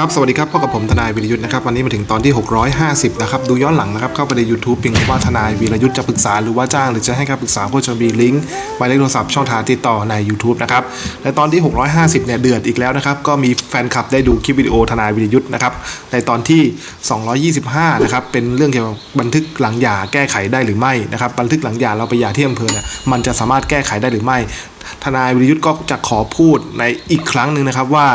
ครับ สวัสดีครับพ่อกับผมทนายวีรยุทธ์นะครับ วันนี้มาถึงตอนที่ 650 นะครับ ดูย้อนหลังนะครับ เข้าไปใน YouTube พิมพ์คำว่าทนายวีรยุทธ์จะปรึกษาหรือว่าจ้างหรือจะให้คำปรึกษาก็จะมีลิงก์หมายเลขโทรศัพท์ช่องทางติดต่อใน YouTube นะครับในตอนที่ 650 เนี่ยเดือดอีกแล้วนะครับ ก็มีแฟนคลับได้ดูคลิปวิดีโอทนายวีรยุทธ์นะครับ ในตอนที่ 225 นะครับ เป็นเรื่องเกี่ยวกับบันทึกหลังหย่าแก้ไขได้หรือไม่นะครับ บันทึกหลังหย่าเราไปหย่าที่อำเภอเนี่ยมันจะสามารถแก้ไขได้หรือไม่ ทนายวิรยุทธ์ก็จะขอพูดในอีกครั้งหนึ่งนะครับว่า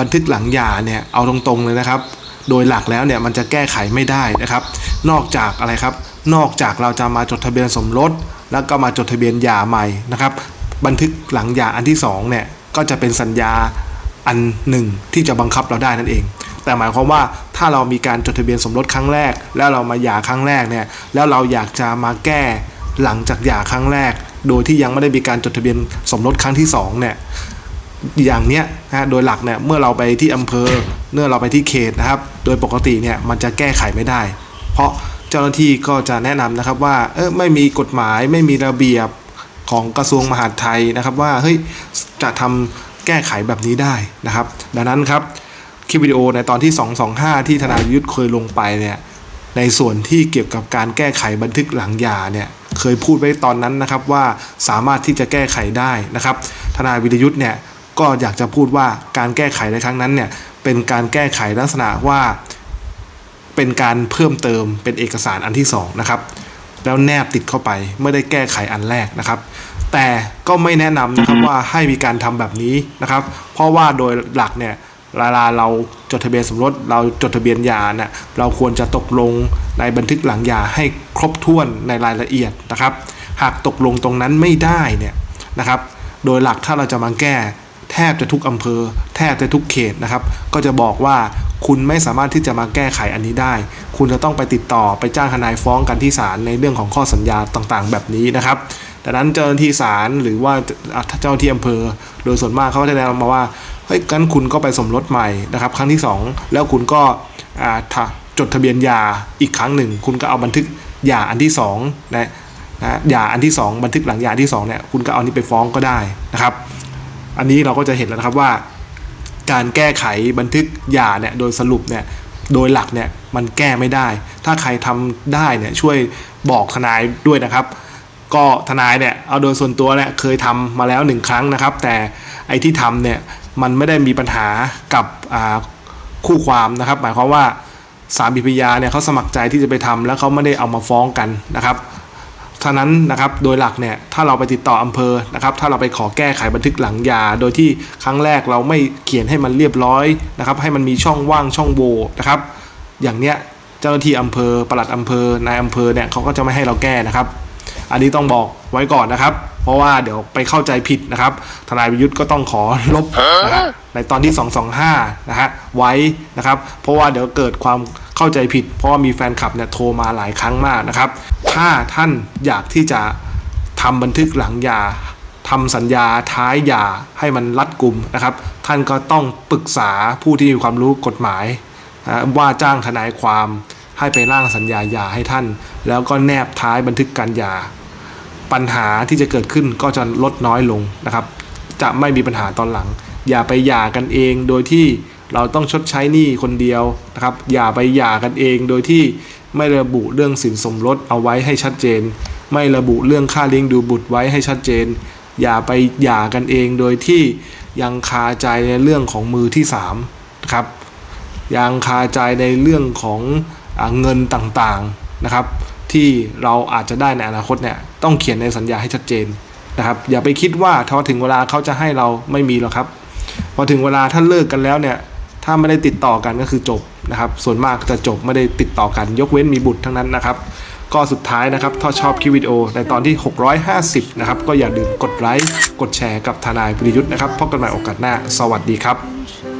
บันทึกหลังหย่าเนี่ยเอาตรงๆเลยนะครับ โดยหลักแล้วเนี่ยมันจะแก้ไขไม่ได้นะครับ นอกจากอะไรครับ นอกจากเราจะมาจดทะเบียนสมรส แล้วก็มาจดทะเบียนหย่าใหม่นะครับ บันทึกหลังหย่าอันที่สองเนี่ยก็จะเป็นสัญญาอันหนึ่งที่จะบังคับเราได้นั่นเอง แต่หมายความว่าถ้าเรามีการจดทะเบียนสมรสครั้งแรก แล้วเรามาหย่าครั้งแรกเนี่ยแล้วเราอยากจะมาแก้หลังจากหย่าครั้งแรก โดยที่ยังไม่ได้มีการจดทะเบียนสมรสครั้งที่สองเนี่ย อย่างเนี้ยนะฮะโดยหลักเนี่ยเมื่อเราไปที่อำเภอเมื่อเราไปที่เขตนะครับ โดยปกติเนี่ยมันจะแก้ไขไม่ได้ เพราะเจ้าหน้าที่ก็จะแนะนำนะครับว่าเออไม่มีกฎหมายไม่มีระเบียบของกระทรวงมหาดไทยนะครับว่าเฮ้ยจะทำแก้ไขแบบนี้ได้นะครับ ดังนั้นครับคลิปวิดีโอในตอนที่ 225 ที่ธนายุทธเคยลงไปเนี่ยในส่วนที่เกี่ยวกับการแก้ไขบันทึกหลังยาเนี่ยเคยพูดไว้ตอนนั้นนะครับว่าสามารถที่จะแก้ไขได้นะครับ ทนายวิรยุทธ์เนี่ย ก็อยากจะพูดว่าการแก้ไขในครั้งนั้นเนี่ยเป็นการแก้ไขลักษณะว่า เป็นการเพิ่มเติมเป็นเอกสารอันที่สองนะครับแล้วแนบติดเข้าไปไม่ได้แก้ไขอันแรกนะครับ แต่ก็ไม่แนะนำนะครับว่าให้มีการทำแบบนี้นะครับ เพราะว่าโดยหลักเนี่ยเวลาเราจดทะเบียนสมรสเราจดทะเบียนยาเนี่ยเราควรจะตกลงในบันทึกหลังยาให้ครบถ้วนในรายละเอียดนะครับ หากตกลงตรงนั้นไม่ได้เนี่ยนะครับ โดยหลักถ้าเราจะมาแก้ แทบจะทุกอำเภอ แทบจะทุกเขตนะครับ ก็จะบอกว่าคุณไม่สามารถที่จะมาแก้ไขอันนี้ได้ คุณจะต้องไปติดต่อไปจ้างทนายฟ้องกันที่ศาลในเรื่องของข้อสัญญาต่างๆ แบบนี้นะครับดังนั้นเจ้าหน้าที่ศาลหรือว่าเจ้าที่อำเภอ โดยส่วนมากเขาจะแนะนำมาว่าเฮ้ยงั้นคุณก็ไปสมรสใหม่นะครับ ครั้งที่สองแล้วคุณก็จดทะเบียนยาอีกครั้งหนึ่ง คุณก็เอาบันทึกยาอันที่สองนะนะยาอันที่สองบันทึกหลังยาที่สองเนี่ยคุณก็เอานี้ไปฟ้องก็ได้นะครับ อันนี้เราก็จะเห็นแล้วนะครับว่า การแก้ไขบันทึกหย่าเนี่ยโดยสรุปเนี่ยโดยหลักเนี่ยมันแก้ไม่ได้ ถ้าใครทำได้เนี่ยช่วยบอกทนายด้วยนะครับ ก็ทนายเนี่ยเอาโดยส่วนตัวเนี่ยเคยทำมาแล้วหนึ่งครั้งนะครับ แต่ไอ้ที่ทำเนี่ยมันไม่ได้มีปัญหากับคู่ความนะครับ หมายความว่าสามีภรรยาเนี่ยเขาสมัครใจที่จะไปทำแล้วเขาไม่ได้เอามาฟ้องกันนะครับ ท่านั้นนะครับโดยหลักเนี่ยถ้าเราไปติดต่ออำเภอนะครับถ้าเราไปขอแก้ไขบันทึกหลังยา โดยที่ครั้งแรกเราไม่เขียนให้มันเรียบร้อยนะครับให้มันมีช่องว่างช่องโหว่นะครับอย่างเนี้ยเจ้าหน้าที่อำเภอปลัดอำเภอนายอำเภอเนี่ยเขาก็จะไม่ให้เราแก้นะครับ อันนี้ต้องบอกไว้ก่อนนะครับ เพราะว่าเดี๋ยวไปเข้าใจผิดนะครับทนายวิยุทธ์ก็ต้องขอลบนะฮะในตอนที่ 225นะฮะไว้นะครับ เพราะว่าเดี๋ยวเกิดความเข้าใจผิด เพราะว่ามีแฟนคลับเนี่ยโทรมาหลายครั้งมากนะครับ ถ้าท่านอยากที่จะทำบันทึกหลังยาทำสัญญาท้ายยาให้มันรัดกลุ่มนะครับ ท่านก็ต้องปรึกษาผู้ที่มีความรู้กฎหมาย ว่าจ้างทนายความให้ไปร่างสัญญายาให้ท่าน แล้วก็แนบท้ายบันทึกการยา ปัญหาที่จะเกิดขึ้นก็จะลดน้อยลงนะครับ จะไม่มีปัญหาตอนหลัง อย่าไปหย่ากันเองโดยที่ เราต้องชดใช้หนี้คนเดียวนะครับ อย่าไปหย่ากันเองโดยที่ไม่ระบุเรื่องสินสมรสเอาไว้ให้ชัดเจน ไม่ระบุเรื่องค่าเลี้ยงดูบุตรไว้ให้ชัดเจน อย่าไปหย่ากันเองโดยที่ยังคาใจในเรื่องของมือที่สามนะครับยังคาใจในเรื่องของอเงินต่างๆนะครับ ที่เราอาจจะได้ในอนาคตเนี่ยต้องเขียนในสัญญาให้ชัดเจนนะครับ อย่าไปคิดว่าพอถึงเวลาเขาจะให้เราไม่มีหรอกครับ พอถึงเวลาถ้าเลิกกันแล้วเนี่ย ถ้าไม่ได้ติดต่อกันก็คือจบนะครับ ส่วนมากจะจบไม่ได้ติดต่อกัน ยกเว้นมีบุตรทั้งนั้นนะครับ ก็สุดท้ายนะครับ ถ้าชอบคลิปวิดีโอในตอนที่ 650 นะครับ ก็อย่าลืมกดไลค์ กดแชร์กับทนายปริยุทธ์นะครับ พบกันใหม่โอกาสหน้า สวัสดีครับ